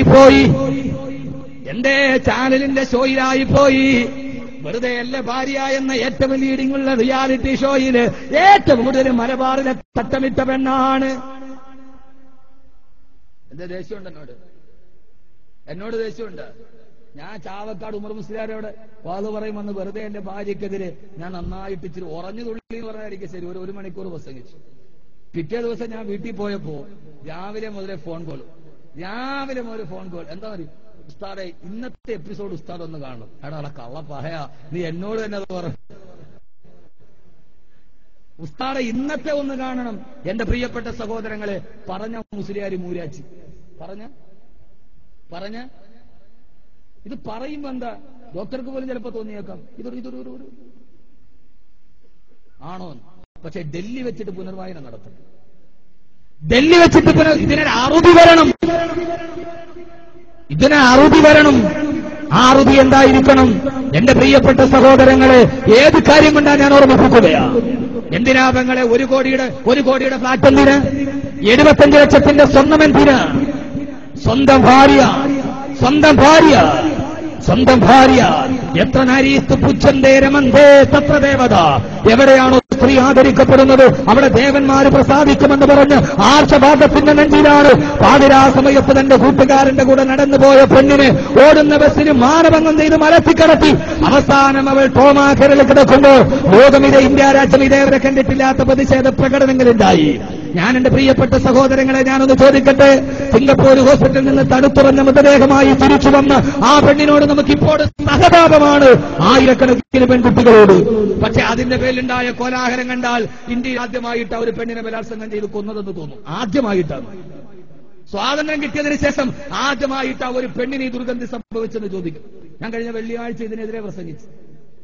പോയി എന്റെ ചാനലിന്റെ ഷോയിലായി പോയി. വെറുതെ അല്ല ഭാര്യ എന്ന ഏറ്റവും ലീഡിംഗുള്ള റിയാലിറ്റി ഷോയിൽ ഏറ്റവും കൂടുതൽ മലബാറിലെ തട്ടമിട്ട പെണ്ണാണ്. എന്റെ ദേഷ്യമുണ്ട് എന്നോട്. എന്നോട് ദേഷ്യമുണ്ട്. ഞാൻ ചാവക്കാട് ഉമർ മുസ്ലിയാരോട് പറയും വന്ന് വെറുതെ എന്റെ ഭാര്യക്കെതിരെ ഞാൻ നന്നായിട്ട് ഇച്ചിരി ഉറഞ്ഞു തുള്ളി എന്ന് പറഞ്ഞായിരിക്കും ശരി. ഒരു ഒരു മണിക്കൂർ പ്രസംഗിച്ചു. പിറ്റേ ദിവസം ഞാൻ വീട്ടിൽ പോയപ്പോ രാവിലെ മുതലേ ഫോൺ കോൾ രാവിലെ ഒരു ഫോൺ കോൾ എന്താ പറയും? ഉസ്താദെ ഇന്നത്തെ എപ്പിസോഡ് ഉസ്താദ് ഒന്ന് കാണണം. എടാ കള്ള പഹയ നീ എന്നോട് തന്നെ അത് പറ. ഉസ്താദെ ഇന്നത്തെ ഒന്ന് കാണണം. എന്റെ പ്രിയപ്പെട്ട സഹോദരങ്ങളെ പറഞ്ഞ മുസ്ലിയാരി മൂരാച്ചി. പറഞ്ഞ? പറഞ്ഞ? ഇത് പറയുമ്പോ എന്താ? ഡോക്ടർക്ക് പോലും ചിലപ്പോ തോന്നിയേക്കാം. ഇതൊരു ഇതൊരു ആണോ പക്ഷെ ഡൽഹി വെച്ചിട്ട് പുനർവായന നടത്തണം. ഡൽഹി വെച്ചിട്ട് ഇതിനൊരു അറുതി വരണം. ഇതിന് അറുതി വരണം. ആ അറുതി എന്തായിരിക്കണം? എന്റെ പ്രിയപ്പെട്ട സഹോദരങ്ങളെ ഏത് കാര്യം കൊണ്ടാ ഞാൻ ഓർമ്മിപ്പിക്കുകയാ? എന്തിനാ പെങ്ങളെ ഒരു കോടിയുടെ ഒരു കോടിയുടെ ഫ്ലാറ്റ് എന്തിന്? എഴുപത്തഞ്ച് ലക്ഷത്തിന്റെ സ്വന്തം എന്തിന്? സ്വന്തം ഭാര്യ സ്വന്തം ഭാര്യ സ്വന്തം ഭാര്യ. എത്ര നാരീസ്തു പുച്ഛന്തേ രമന്തേ തത്ര ദേവത എവിടെയാണോ സ്ത്രീ ആദരിക്കപ്പെടുന്നത് അവിടെ ദേവന്മാര് പ്രസാദിക്കുമെന്ന് പറഞ്ഞ് ആർഷഭാഗത്തിന്റെ നെഞ്ചിലാണ്. പാതിരാ സമയത്ത് തന്റെ കൂട്ടുകാരന്റെ കൂടെ നടന്നുപോയ പെണ്ണിനെ ഓടുന്ന ബസ്സിന് മാനഭംഗം ചെയ്ത് മലത്തിക്കടത്തി അവസാനം അവൾ ടോമാക്കരയിൽ കിടക്കുമ്പോൾ ലോകം ഇത് ഇന്ത്യ രാജ്യം ഇതേവരെ കണ്ടിട്ടില്ലാത്ത പ്രതിഷേധ പ്രകടനങ്ങളുണ്ടായി. ഞാൻ എന്റെ പ്രിയപ്പെട്ട സഹോദരങ്ങളെ ഞാനൊന്ന് ചോദിക്കട്ടെ? സിംഗപ്പൂർ ഹോസ്പിറ്റലിൽ നിന്ന് തണുത്തുറഞ്ഞ മൃതദേഹമായി തിരിച്ചു വന്ന ആ പെണ്ണിനോട് നമുക്കിപ്പോൾ സഹതാപമാണ്. ആയിരക്കണക്കിന് പെൺകുട്ടികളോട്. പക്ഷെ അതിന്റെ പേരിലുണ്ടായ കോലാഹലം കണ്ടാൽ ഇന്ത്യയിൽ ആദ്യമായിട്ട് ഒരു പെണ്ണിനെ ബലാത്സംഗം ചെയ്ത് കൊന്നതെന്ന് തോന്നും. ആദ്യമായിട്ടാണ്. സ്വാതന്ത്ര്യം കിട്ടിയതിനു ശേഷം ആദ്യമായിട്ട് ആ ഒരു പെണ്ണിന് ഈ ദുർഗന്ധി സംഭവിച്ചെന്ന് ചോദിക്കും. ഞാൻ കഴിഞ്ഞ വെള്ളിയാഴ്ച ഇതിനെതിരെ പ്രസംഗിച്ചു.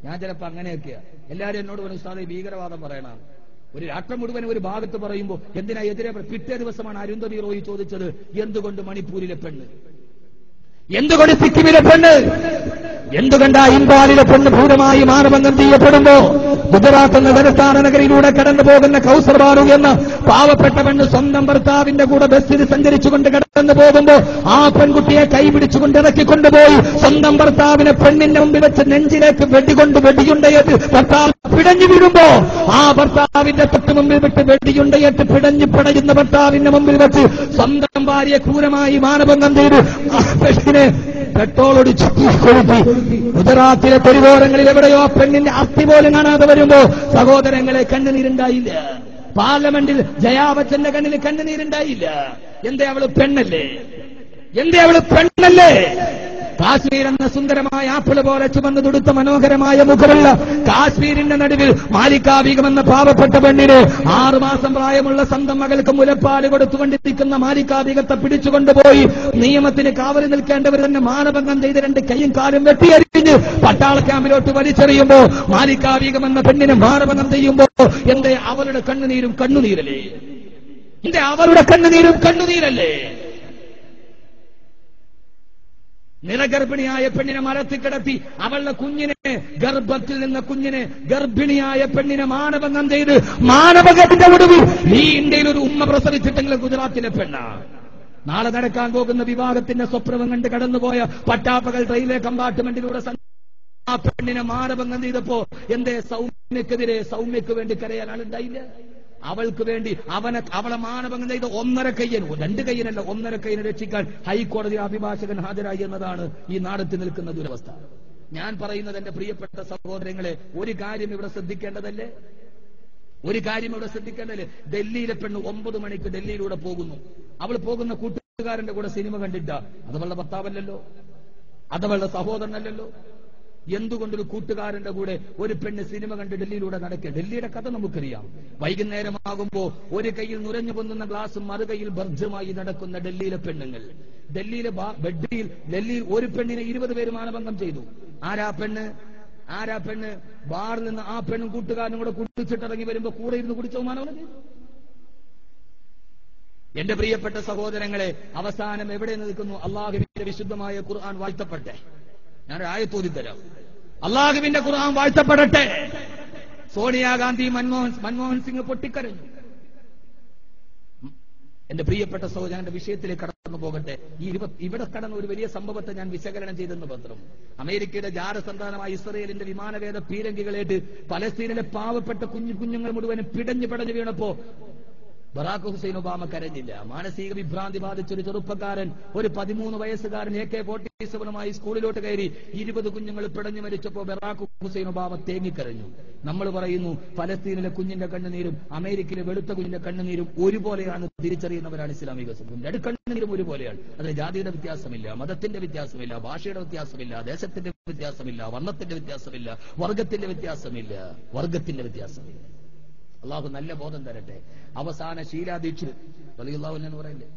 ഞാൻ ചിലപ്പോ അങ്ങനെയൊക്കെയാ. എല്ലാരും എന്നോട് പറഞ്ഞു ഉസ്താദെ ഭീകരവാദം പറയണം ഒരു രാഷ്ട്രം മുഴുവൻ ഒരു ഭാഗത്ത് പറയുമ്പോൾ എന്തിനാ എതിരെ പിറ്റേ ദിവസമാണ് അരുന്ധതി റോയി ചോദിച്ചത് എന്തുകൊണ്ട് മണിപ്പൂരിലെ പെണ്ണ്? എന്തുകൊണ്ട് സിക്കിമിലെ പെണ്ണ്? എന്തുകൊണ്ടാ ഇമ്പാലിലെ പെണ്ണ് ഭൂതമായി മാനഭംഗം ചെയ്യപ്പെടുമ്പോ ഗുജറാത്ത് എന്ന തലസ്ഥാന നഗരിയിലൂടെ കടന്നു പോകുന്ന കൗസർ ബാറു എന്ന പാവപ്പെട്ട പെണ്ണ് സ്വന്തം ഭർത്താവിന്റെ കൂടെ ബസ്സിൽ സഞ്ചരിച്ചുകൊണ്ട് കടന്നു പോകുമ്പോ ആ പെൺകുട്ടിയെ കൈപിടിച്ചുകൊണ്ട് ഇറക്കിക്കൊണ്ടുപോയി സ്വന്തം ഭർത്താവിനെ പെണ്ണിന്റെ മുമ്പിൽ വെച്ച് നെഞ്ചിലേക്ക് വെടികൊണ്ട് വെടിയുണ്ടയേറ്റ് ഭർത്താവ് പിടഞ്ഞു വീഴുമ്പോ ആ ഭർത്താവിന്റെ തൊട്ട് മുമ്പിൽ വിട്ട് വെടിയുണ്ടയേറ്റ് പിടഞ്ഞു പിടയുന്ന ഭർത്താവിന്റെ മുമ്പിൽ വെച്ച് സ്വന്തം ഭാര്യയെ ക്രൂരമായി മാനഭംഗം ചെയ്ത് ആ പെണ്ണിനെ പെട്രോൾ ഒടിച്ച് കൊളുത്തി. ഗുജറാത്തിലെ തെരുവോരങ്ങളിൽ എവിടെയോ പെണ്ണിന്റെ അസ്ഥി പോലും കാണാതെ വരുമ്പോ സഹോദരങ്ങളെ കണ്ണുനീരുണ്ടായില്ല. പാർലമെന്റിൽ ജയാബച്ചന്റെ കണ്ണിൽ കണ്ണുനീരുണ്ടായില്ല. എന്തേ അവൾ പെണ്ണല്ലേ? എന്തേ അവൾ പെണ്ണല്ലേ? കാശ്മീർ എന്ന സുന്ദരമായ ആപ്പിൾ പോലെ ചുമന്നു തുടുത്ത മനോഹരമായ മുഖമുള്ള കാശ്മീരിന്റെ നടുവിൽ മാലിക്കാബീകം എന്ന പാവപ്പെട്ട പെണ്ണിന് ആറുമാസം പ്രായമുള്ള സ്വന്തം മകൾക്ക് മുലപ്പാൽ കൊടുത്തുകൊണ്ടിരിക്കുന്ന മാലിക്കാബീകത്തെ പിടിച്ചുകൊണ്ടുപോയി നിയമത്തിന് കാവൽ നിൽക്കേണ്ടവർ തന്നെ മാനഭംഗം ചെയ്ത് രണ്ട് കൈയും കാലും വെട്ടിയരിഞ്ഞ് പട്ടാള ക്യാമ്പിലോട്ട് വലിച്ചെറിയുമ്പോ മാലിക്കാബീകം എന്ന പെണ്ണിനെ മാനഭംഗം ചെയ്യുമ്പോ എന്റെ അവരുടെ കണ്ണുനീരും കണ്ണുനീരല്ലേ? എന്റെ അവരുടെ കണ്ണുനീരും കണ്ണുനീരല്ലേ? നിറഗർഭിണിയായ പെണ്ണിനെ മരത്തിൽ കിടത്തി അവളുടെ കുഞ്ഞിനെ ഗർഭത്തിൽ നിന്ന കുഞ്ഞിനെ ഗർഭിണിയായ പെണ്ണിനെ മാനഭംഗം ചെയ്ത് മാനവകത്തിന്റെ ഒടുവിൽ ഈ ഇന്ത്യയിൽ ഒരു ഉമ്മ പ്രസവിച്ചിട്ടെങ്കിൽ ഗുജറാത്തിലെ പെണ്ണ നാളെ നടക്കാൻ പോകുന്ന വിവാഹത്തിന്റെ സ്വപ്നവും കണ്ട് കടന്നുപോയ പട്ടാപ്പകൽ റെയിൽവേ കമ്പാർട്ട്മെന്റിലൂടെ ആ പെണ്ണിനെ മാനഭംഗം ചെയ്തപ്പോ എന്തേ സൗമ്യക്കെതിരെ സൗമ്യക്ക് വേണ്ടി കരയാൻ ആളുണ്ടായില്ല? അവൾക്ക് വേണ്ടി അവനെ അവളെ മാനഭംഗം ചെയ്ത ഒന്നര കയ്യൻ രണ്ട് കയ്യനല്ല ഒന്നര കയ്യനെ രക്ഷിക്കാൻ ഹൈക്കോടതി അഭിഭാഷകൻ ഹാജരായി എന്നതാണ് ഈ നാടത്തിൽ നിൽക്കുന്ന ദുരവസ്ഥ. ഞാൻ പറയുന്നത് എന്റെ പ്രിയപ്പെട്ട സഹോദരങ്ങളെ ഒരു കാര്യം ഇവിടെ ശ്രദ്ധിക്കേണ്ടതല്ലേ? ഒരു കാര്യം ഇവിടെ ശ്രദ്ധിക്കേണ്ടതല്ലേ? ഡൽഹിയിലെ പെണ്ണ് ഒമ്പത് മണിക്ക് ഡൽഹിയിലൂടെ പോകുന്നു. അവൾ പോകുന്ന കൂട്ടുകാരന്റെ കൂടെ സിനിമ കണ്ടിട്ട. അത് അവളുടെ ഭർത്താവല്ലല്ലോ. അത് അവളുടെ സഹോദരനല്ലല്ലോ. എന്തുകൊണ്ടൊരു കൂട്ടുകാരന്റെ കൂടെ ഒരു പെണ്ണ് സിനിമ കണ്ട് ഡൽഹിയിലൂടെ നടക്കുക ഡൽഹിയുടെ കഥ നമുക്കറിയാം. വൈകുന്നേരമാകുമ്പോ ഒരു കയ്യിൽ നുരഞ്ഞു പൊന്നുന്ന ഗ്ലാസും മറുകയിൽ ഭർജമായി നടക്കുന്ന ഡൽഹിയിലെ പെണ്ണുങ്ങൾ. ഡൽഹിയിലെ ബെഡ്ഡിയിൽ ഡൽഹിയിൽ ഒരു പെണ്ണിനെ ഇരുപത് പേര് മാനഭംഗം ചെയ്തു. ആരാ പെണ്ണ്? ആരാ പെണ്ണ്? ബാറിൽ നിന്ന് ആ പെണ്ണും കൂട്ടുകാരനും കൂടെ കുടിച്ചിട്ടിറങ്ങി വരുമ്പോ കൂടെ ഇരുന്ന് കുടിച്ചോ മാനവനെ? എന്റെ പ്രിയപ്പെട്ട സഹോദരങ്ങളെ അവസാനം എവിടെ നിൽക്കുന്നു? അള്ളാഹുവിന്റെ വിശുദ്ധമായ ഖുർആൻ വാഴ്ത്തപ്പെട്ടെ. ഞാൻ ആയത്തോതി തരാം. അള്ളാഹുവിന്റെ ഖുർആൻ വാഴ്ത്തപ്പെടട്ടെ. സോണിയാഗാന്ധി മൻമോഹൻ മൻമോഹൻ സിംഗ് പൊട്ടിക്കരഞ്ഞു. എന്റെ പ്രിയപ്പെട്ട സഹോദരന്റെ വിഷയത്തിലേക്ക് കടന്നു പോകട്ടെ. ഈ ഇവിടെ കടന്ന ഒരു വലിയ സംഭവത്തെ ഞാൻ വിശകലനം ചെയ്തെന്ന് പത്രം അമേരിക്കയുടെ ജാരസന്താനമായ ഇസ്രയേലിന്റെ വിമാനവേദ പീരങ്കികളേറ്റ് പലസ്തീനിലെ പാവപ്പെട്ട കുഞ്ഞു കുഞ്ഞുങ്ങൾ മുഴുവനും പിടഞ്ഞു പിടഞ്ഞു വീണപ്പോ ബറാഖ് ഹുസൈൻ ഒബാമ കരഞ്ഞില്ല. മാനസിക വിഭ്രാന്തി ബാധിച്ച ഒരു ചെറുപ്പക്കാരൻ ഒരു പതിമൂന്ന് വയസ്സുകാരൻ എ കെ ഫോർട്ടി സെവനുമായി സ്കൂളിലോട്ട് കയറി ഇരുപത് കുഞ്ഞുങ്ങൾ പിടഞ്ഞു മരിച്ചപ്പോ ബറാഖ് ഹുസൈൻ ഒബാമ തേങ്ങിക്കരഞ്ഞു. നമ്മൾ പറയുന്നു ഫലസ്തീനിലെ കുഞ്ഞിന്റെ കണ്ണുനീരും അമേരിക്കയിലെ വെളുത്ത കുഞ്ഞിന്റെ കണ്ണുനീരും ഒരുപോലെയാണ് തിരിച്ചറിയുന്നവരാണ് ഇസ്ലാമിക സമൂഹം കണ്ണുനീരും ഒരുപോലെയാണ്. അതിന് ജാതിയുടെ വ്യത്യാസമില്ല മതത്തിന്റെ വ്യത്യാസമില്ല ഭാഷയുടെ വ്യത്യാസമില്ല ദേശത്തിന്റെ വ്യത്യാസമില്ല വർണത്തിന്റെ വ്യത്യാസമില്ല വർഗത്തിന്റെ വ്യത്യാസമില്ല വർഗത്തിന്റെ വ്യത്യാസമില്ല. അള്ളാഹു നല്ല ബോധം തരട്ടെ. അവസാന ശീലാദീക്ഷിത്. എന്ന് പറയല്ലേ?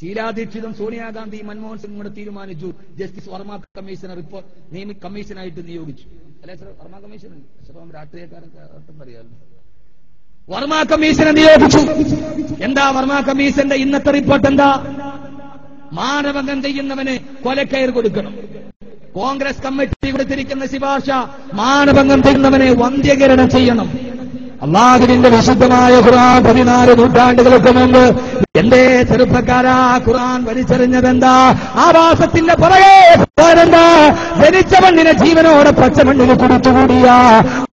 ശീലാദീക്ഷിതം സോണിയാഗാന്ധി മൻമോഹൻ സിംഗ് കൂടെ തീരുമാനിച്ചു. ജസ്റ്റിസ് വർമ്മ കമ്മീഷനെ റിപ്പോർട്ട് നിയമി കമ്മീഷനായിട്ട് നിയോഗിച്ചു. അല്ലെ വർമ്മ കമ്മീഷൻ ചിലപ്പോൾ രാഷ്ട്രീയക്കാരൻ അർത്ഥം പറയാമല്ലോ വർമ്മ കമ്മീഷനെ നിയോഗിച്ചു. എന്താ വർമ്മ കമ്മീഷന്റെ ഇന്നത്തെ റിപ്പോർട്ട് എന്താ? മാനവകം ചെയ്യുന്നവന് കൊലക്കയർ കൊടുക്കണം. കോൺഗ്രസ് കമ്മിറ്റി കൊടുത്തിരിക്കുന്ന ശുപാർശ മാനഭംഗം ചെയ്യുന്നവനെ വന്ധ്യകരണം ചെയ്യണം. അള്ളാഹുവിന്റെ വിശുദ്ധമായ ഖുർആൻ പതിനാല് നൂറ്റാണ്ടുകൾക്ക് മുമ്പ് എന്റെ ചെറുപ്പക്കാരാ ഖുർആൻ വലിച്ചെറിഞ്ഞതെന്താ? ആവാസത്തിന്റെ പുറകെ ജനിച്ച മണ്ണിനെ ജീവനോടെ പച്ചമണ്ണിന് കുടിച്ചുകൂടിയ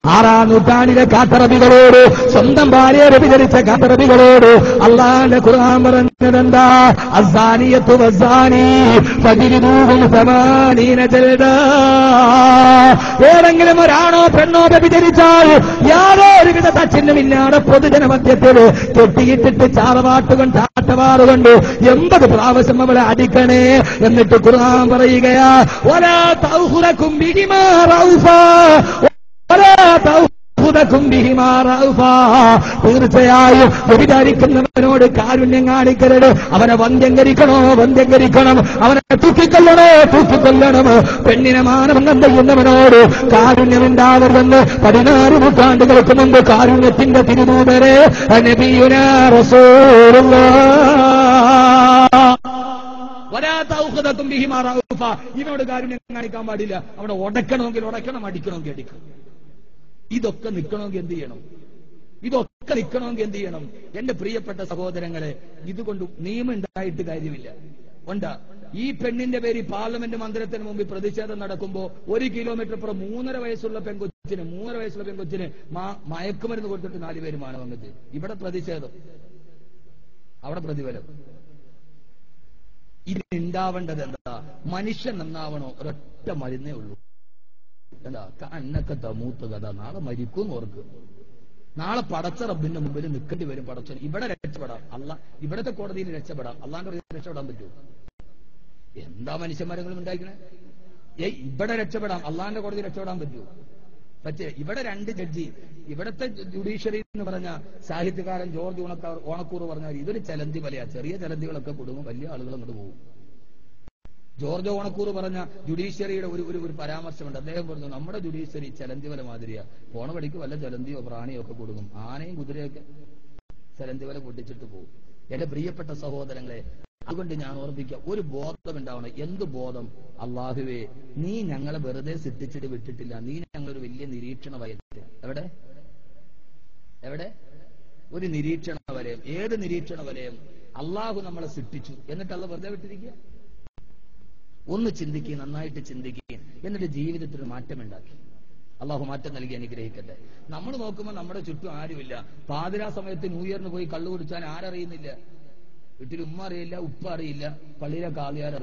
ആറാം നൂറ്റാണ്ടിലെ കാത്തറബികളോട് സ്വന്തം ഭാര്യയെ വിചരിച്ച കാത്തറബികളോട് അള്ളാന്റെ ഖുർആൻ പറഞ്ഞതെന്താ? അസാനിയത്തു വസാനി ഏതെങ്കിലും ഒരാണോ പെണ്ണോ വ്യഭിചരിച്ചാൽ യാതൊരുവിധ തച്ചിന്നുമില്ലാതെ പൊതുജന മധ്യത്തിൽ കെട്ടിയിട്ടിട്ട് ചാറവാട്ടുകൊണ്ട് ചാട്ടവാറുകൊണ്ട് എൺപത് പ്രാവശ്യം അവളെ അടിക്കണേ എന്നിട്ട് ഖുർആൻ പറയുകയാ ഒരാ തൗഹുറക്കും തീർച്ചയായും വ്യഭിചാരിക്കുന്നവനോട് കാരുണ്യം കാണിക്കരുത്. അവനെ വന്ധ്യങ്കരിക്കണോ? വന്ധ്യങ്കരിക്കണം. അവനെ തൂക്കിക്കൊല്ലണോ? തൂക്കിക്കൊല്ലണം. പെണ്ണിനെ മാനഭംഗം ചെയ്യുന്നവനോട് കാരുണ്യമുണ്ടാവരുതെന്ന് പതിനാറ് നൂറ്റാണ്ടുകൾക്ക് മുമ്പ് കാരുണ്യത്തിന്റെ തിരുനൂതരെ നബിയുനാ ഇവനോട് കാരുണ്യം കാണിക്കാൻ പാടില്ല. അവിടെ ഉടക്കണമെങ്കിൽ ഉടക്കണം അടിക്കണമെങ്കിൽ അടിക്കണം. ഇതൊക്കെ നിൽക്കണമെങ്കിൽ എന്ത് ചെയ്യണം? ഇതൊക്കെ നിൽക്കണമെങ്കിൽ എന്ത് ചെയ്യണം? എന്റെ പ്രിയപ്പെട്ട സഹോദരങ്ങളെ ഇതുകൊണ്ട് നിയമം ഉണ്ടായിട്ട് കാര്യമില്ല. ഉണ്ടാ ഈ പെണ്ണിന്റെ പേര് പാർലമെന്റ് മന്ദിരത്തിന് മുമ്പിൽ പ്രതിഷേധം നടക്കുമ്പോ ഒരു കിലോമീറ്റർ അപ്പുറം മൂന്നര വയസ്സുള്ള പെൺകൊച്ചിന് മൂന്നര വയസ്സുള്ള പെൺകൊച്ചിന് മയക്കുമരുന്ന് കൊടുത്തിട്ട് നാലുപേര് വന്നത് ഇവിടെ പ്രതിഷേധം. അവിടെ പ്രതിഫലം. ഇതിനുണ്ടാവേണ്ടത് എന്താ? മനുഷ്യൻ നന്നാവണോ? ഒരൊറ്റ മരുന്നേ ഉള്ളൂ. അന്നൊക്കെ തമൂത്ത് കഥ നാളെ മരിക്കും ഓർക്ക്. നാളെ പടച്ച റബ്ബിന്റെ മുമ്പിൽ നിൽക്കേണ്ടി വരും പടച്ച ഇവിടെ രക്ഷപ്പെടാം. അല്ല ഇവിടത്തെ കോടതിയിൽ രക്ഷപ്പെടാം. അള്ളാന്റെ രക്ഷപ്പെടാൻ പറ്റൂ. എന്താ മനുഷ്യന്മാരെങ്കിലും ഉണ്ടാക്കണേ ഏയ് ഇവിടെ രക്ഷപ്പെടാം. അള്ളാന്റെ കോടതി രക്ഷപ്പെടാൻ പറ്റൂ. പക്ഷേ ഇവിടെ രണ്ട് ജഡ്ജി. ഇവിടത്തെ ജുഡീഷ്യറി എന്ന് പറഞ്ഞ സാഹിത്യകാരൻ ജോർജ് ഓണക്കാർ ഓണക്കൂർ പറഞ്ഞാൽ ഇതൊരു ചലന്തി പോലെയാ. ചെറിയ ചലന്തികളൊക്കെ കൊടുക്കും വലിയ ആളുകൾ അങ്ങോട്ട് പോകും. ജോർജ് ഓണക്കൂർ പറഞ്ഞ ജുഡീഷ്യറിയുടെ ഒരു ഒരു പരാമർശമുണ്ട്. അദ്ദേഹം പറഞ്ഞു നമ്മുടെ ജുഡീഷ്യറി ചലന്തി വല മാതിരിയാ. പോണ വല്ല ചലന്തിയോ പ്രാണിയോ ഒക്കെ കൊടുക്കും. ആനയും കുതിരയൊക്കെ ചലന്തി വല പൊട്ടിച്ചിട്ട് പോകും. എന്റെ പ്രിയപ്പെട്ട സഹോദരങ്ങളെ അതുകൊണ്ട് ഞാൻ ഓർപ്പിക്കുക ഒരു ബോധം ഉണ്ടാവണം. എന്ത് ബോധം? അള്ളാഹുവേ നീ ഞങ്ങളെ വെറുതെ സിദ്ധിച്ചിട്ട് വിട്ടിട്ടില്ല. നീ ഞങ്ങളൊരു വലിയ നിരീക്ഷണ വയറ്റ് എവിടെ? എവിടെ? ഒരു നിരീക്ഷണ വലയം. ഏത് നിരീക്ഷണ വലയം? അള്ളാഹു നമ്മളെ സിദ്ധിച്ചു എന്നിട്ടല്ല വെറുതെ വിട്ടിരിക്കുക? ഒന്ന് ചിന്തിക്കുക നന്നായിട്ട് ചിന്തിക്കുക എന്നിട്ട് ജീവിതത്തിൽ മാറ്റം മാറ്റമുണ്ടാക്കി. അള്ളാഹു മാറ്റം നൽകി അനുഗ്രഹിക്കട്ടെ. നമ്മൾ നോക്കുമ്പോൾ നമ്മുടെ ചുറ്റും ആരുമില്ല. പാതിരാ സമയത്ത് ന്യൂ ഇയറിന് പോയി കള്ളു കുടിച്ചാൽ ആരറിയുന്നില്ല. വീട്ടിൽ ഉമ്മ അറിയില്ല ഉപ്പ അറിയില്ല. പള്ളിയിലെ കാളിയാർ അറിയില്ല